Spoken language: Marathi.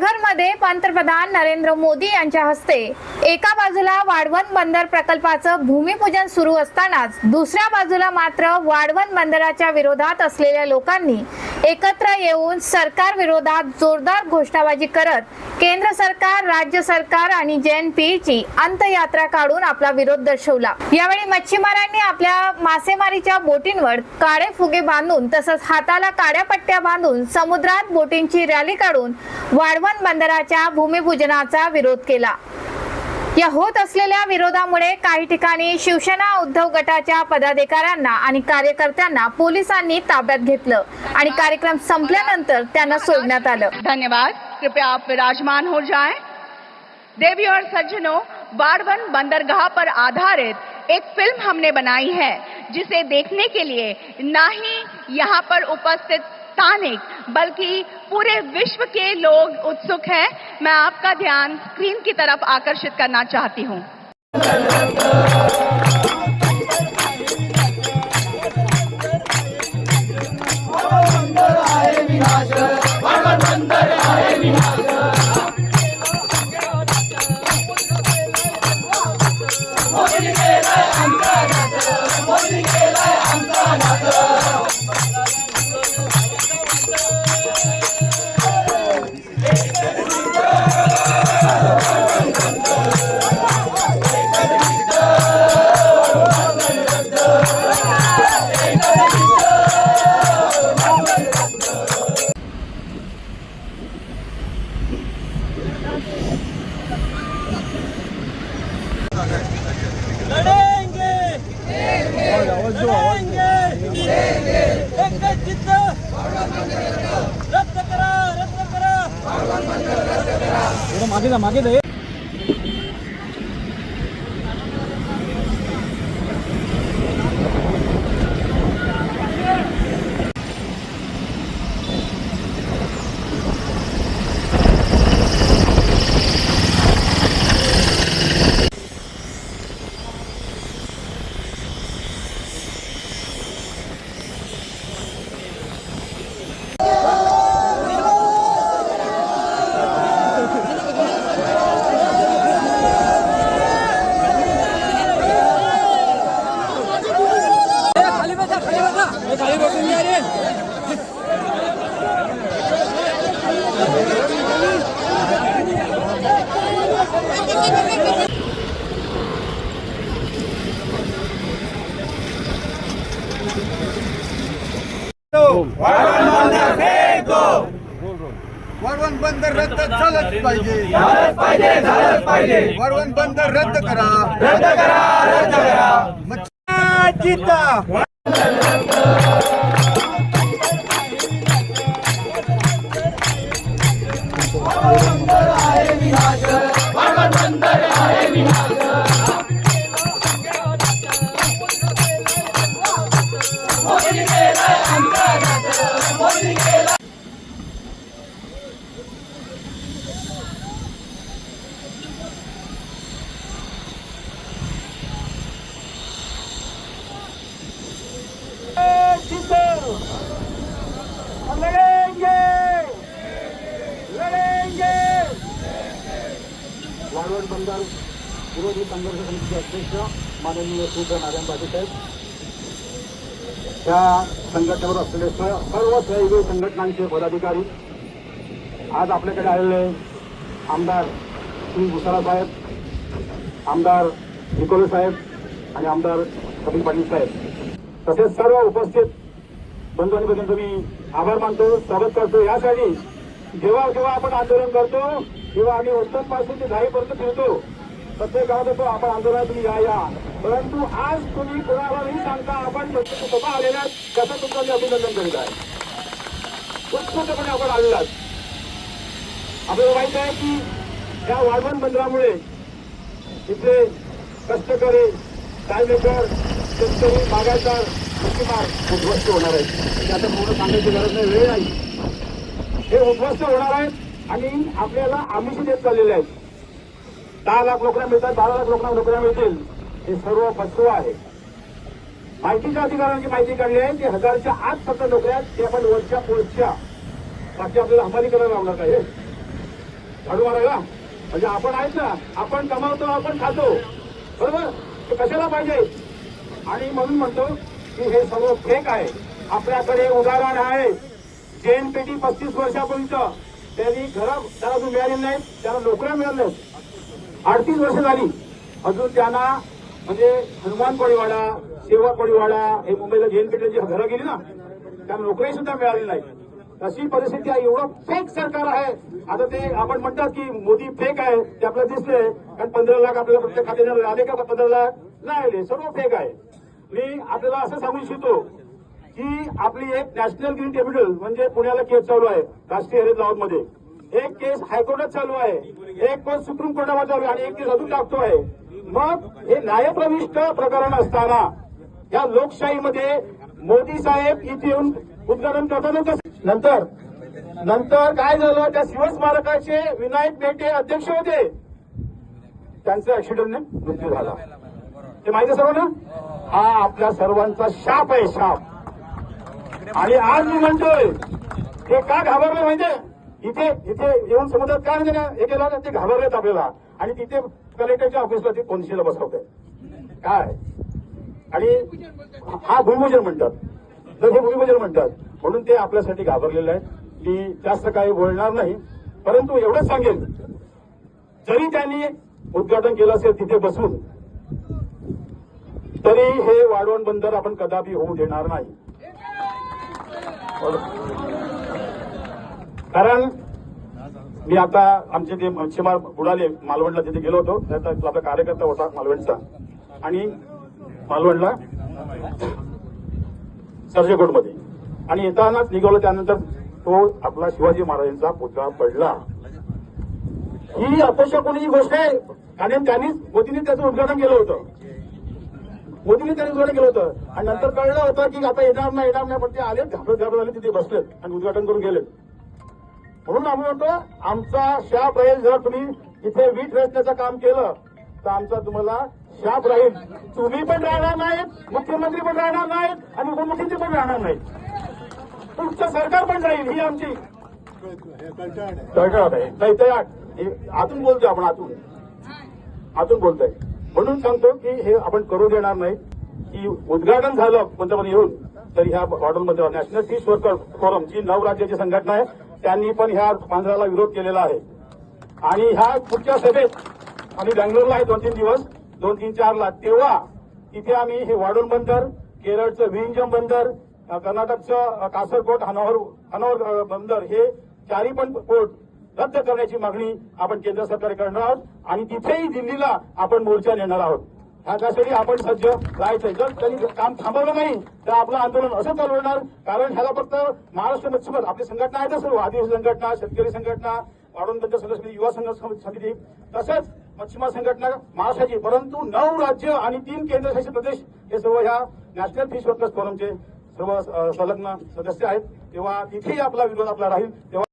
पालघरमध्ये पंतप्रधान नरेंद्र मोदी यांच्या हस्ते एका बाजूला वाढवण बंदर प्रकल्पाचं भूमिपूजन सुरू असतानाच दुसऱ्या बाजूला मात्र वाढवण बंदराच्या विरोधात असलेल्या लोकांनी एकत्र येऊन सरकार विरोधात जोरदार घोषणाबाजी करत केंद्र सरकार राज्य सरकार आणि जेएनपीची अंतयात्रा काढून आपला विरोध दर्शवला. यावेळी मच्छीमारांनी आपल्या मासेमारीच्या बोटींवर काळे फुगे बांधून तसंच हाताला काड्या पट्ट्या बांधून समुद्रात बोटींची रॅली काढून वाढवण बंदराच्या भूमिपूजनाचा विरोध केला. या होत असलेल्या विरोधामुळे काही ठिकाणी शिवसेना उद्धव गटाच्या पदाधिकाऱ्यांना आणि कार्यकर्त्यांना पोलिसांनी ताब्यात घेतलं आणि कार्यक्रम संपल्यानंतर त्यांना सोडण्यात आलं. धन्यवाद. कृपया आप विराजमान हो जाए. देवी और सज्जनों बाड़वन बंदरगाह पर आधारित एक फिल्म हमने बनाई है जिसे देखने के लिए ना ही यहाँ पर उपस्थित स्थानिक बल्कि पूरे विश्व के लोग उत्सुक हैं। मैं आपका ध्यान स्क्रीन की तरफ़ आकर्षित करना चाहती हूँ। मागे जा वळवण बंद रद्द झालंच पाहिजे. झालंच पाहिजे झालंच पाहिजे. वळवण बंद रद्द करा. रद्द करा रद्द करा. जिता लढेंगे विरोधी संघर्ष समितीचे अध्यक्ष माननीय सुद्र नारायण पाटील साहेब. त्या संघटनेवर असलेले सर्व सहयोगी संघटनांचे पदाधिकारी आज आपल्याकडे आलेले आमदार श्री भुसारा साहेब आमदार निकोले साहेब आणि आमदार कपिल पाटील साहेब. तसेच सर्व उपस्थित बंधू आणि मी आभार मानतो. स्वागत करतो. यासाठी जेव्हा जेव्हा आपण आंदोलन करतो तेव्हा आम्ही पासून ते दहावीपर्यंत फिरतो. प्रत्येक गावात आपण आंदोलनात तुम्ही या या. परंतु आज तुम्ही कोणाला नाही सांगता आपण प्रत्येक स्वतः आलेल्या कसं तुमचं मी अभिनंदन करीत आहे. उत्स्फूर्तपणे आपण आलेलात आपल्याला माहीत आहे की या वाढवण बंदरामुळे इथले कष्टकरी टायमेकर शेतकरी बागायतदार कृषीमार उद्ध्वस्त होणार आहेत. त्याचं पूर्ण सांगायची गरज नाही वेळ नाही. हे उद्ध्वस्त होणार आहेत आणि आपल्याला आमिष देत चाललेले आहेत. दहा लाख नोकऱ्या मिळतात बारा लाख लोकांना नोकऱ्या मिळतील. हे सर्व फसव आहे माहितीच्या अधिकाऱ्यांची माहिती काढली आहे की हजारच्या आत फक्त नोकऱ्या आहेत ते आपण वरच्या पुढच्या बाकी आपल्याला हमाली करायला लावणार काय झाडू मारायला? म्हणजे आपण आहेत ना आपण कमावतो आपण खातो. बरोबर? ते कशाला पाहिजे? आणि म्हणून म्हणतो की हे सर्व फेक आहे. आपल्याकडे उदाहरण आहे. जैन पेटी पस्तीस वर्षापर्यंत त्यांनी घरं त्याला अजून मिळाली नाहीत त्याला नोकऱ्या मिळाल्या नाहीत. अडतीस वर्ष झाली. अजून त्यांना म्हणजे हनुमान कोळीवाडा सेवा कोळीवाडा हे मुंबईला जैन पेठेची घरं गेली ना त्यांना नोकरी सुद्धा मिळाली नाही. तशी परिस्थिती आहे एवढं फेक सरकार आहे. आता ते आपण म्हणतात की मोदी फेक आहे ते आपल्याला दिसले कारण पंधरा लाख आपल्याला प्रत्येक खात्याने आले का पंधरा लाख? नाही आले. सर्व फेक आहे. मी आपल्याला असं सांगू इच्छितो की आपली एक नॅशनल ग्रीन कॅपिटल म्हणजे पुण्याला केस चालू आहे राष्ट्रीय हरित लावत मध्ये एक केस हायकोर्टात चालू आहे. एक केस सुप्रीम कोर्टावर चालू आहे आणि एक केस अजून टाकतो आहे. मग हे न्यायप्रविष्ट प्रकरण असताना या लोकशाहीमध्ये मोदी साहेब इथे येऊन उद्घाटन करताना कसं नंतर नंतर काय झालं? त्या शिवस्मारकाचे विनायक मेटे अध्यक्ष होते. त्यांचा ऍक्सिडेंटने मृत्यू झाला. ते माहिती सर्वांना? हा आपल्या सर्वांचा शाप आहे शाप. आणि आज मी म्हणतोय हे का घाबरलं माहितीये इथे इथे येऊन समुद्रात काय म्हणजे ना हे केलं ते घाबरलेत आपल्याला. आणि तिथे कलेक्टरच्या ऑफिसला ते कोणशीला बसवत. काय? आणि हा भूमिपूजन म्हणतात. तर हे भूमिपूजन म्हणतात. म्हणून ते आपल्यासाठी घाबरलेलं आहे की जास्त काही बोलणार नाही. परंतु एवढंच सांगेल जरी त्यांनी उद्घाटन केलं असेल तिथे बसून तरी हे वाढवण बंदर आपण कदापि होऊ देणार नाही. कारण मी आता आमचे ते मच्छीमार बुडाले मालवणला तिथे गेलो होतो त्याचा आपला कार्यकर्ता होता मालवणचा. आणि मालवणला सर्जेकोटमध्ये. आणि येतानाच निघालो त्यानंतर तो आपला शिवाजी महाराजांचा पुतळा पडला. ही अपेक्षा कोणीची गोष्ट आहे. कारण त्यांनीच मोदींनी त्याचं उद्घाटन केलं होतं. मोदींनी त्यांनी उद्घाटन केलं होतं. आणि नंतर कळलं होतं की आता येणार नाही येणार नाही पण ते आले घाबरत घाबरत आले तिथे बसलेत आणि उद्घाटन करून गेलेत. म्हणून आम्ही म्हणतो आमचा शाप राहील जर तुम्ही इथे वीट रचण्याचं काम केलं तर आमचा तुम्हाला शाप राहील. तुम्ही पण राहणार नाहीत मुख्यमंत्री पण राहणार नाहीत आणि उपमुख्यमंत्री पण राहणार नाहीत. तुमचं सरकार पण राहील ही आमची. कळकळत आहे. नाही तयार आठ. आतून बोलतोय आपण आतून. आतून बोलतोय. म्हणून सांगतो की हे आपण करू देणार नाही. की उद्घाटन झालं पंतप्रधान येऊन तर ह्या हॉटेलमध्ये नॅशनल पीस वर्कर फोरम जी नऊ राज्याची संघटना आहे त्यांनी पण ह्या मांजराला विरोध केलेला आहे. आणि ह्या पुढच्या सभेत आम्ही बँगलोरला आहे दोन तीन दिवस दोन तीन चारला तेव्हा तिथे आम्ही हे वाडून बंदर केरळचं विंजम बंदर कर्नाटकचं कासरकोट हनोहर हनोहर बंदर हे चारी पण पोर्ट रद्द करण्याची मागणी आपण केंद्र सरकार करणार आहोत. आणि तिथेही दिल्लीला आपण मोर्चा नेणार आहोत. ह्या त्यासाठी आपण सज्ज राहायचंय. जर त्यांनी काम थांबवलं नाही तर आपलं आंदोलन असं चालवणार कारण ह्याला फक्त महाराष्ट्र मच्छीमार आपली संघटना आहेत सर्व आदिवासी संघटना शेतकरी संघटना वाढून त्यांच्या युवा संघर्ष समिती तसंच मच्छीमार संघटना महाराष्ट्राची. परंतु नऊ राज्य आणि तीन केंद्रशासित प्रदेश हे सर्व ह्या नॅशनल फिश वर्कर्स फोरमचे सर्व संलग्न सदस्य आहेत. तेव्हा तिथेही आपला विरोध आपला राहील. तेव्हा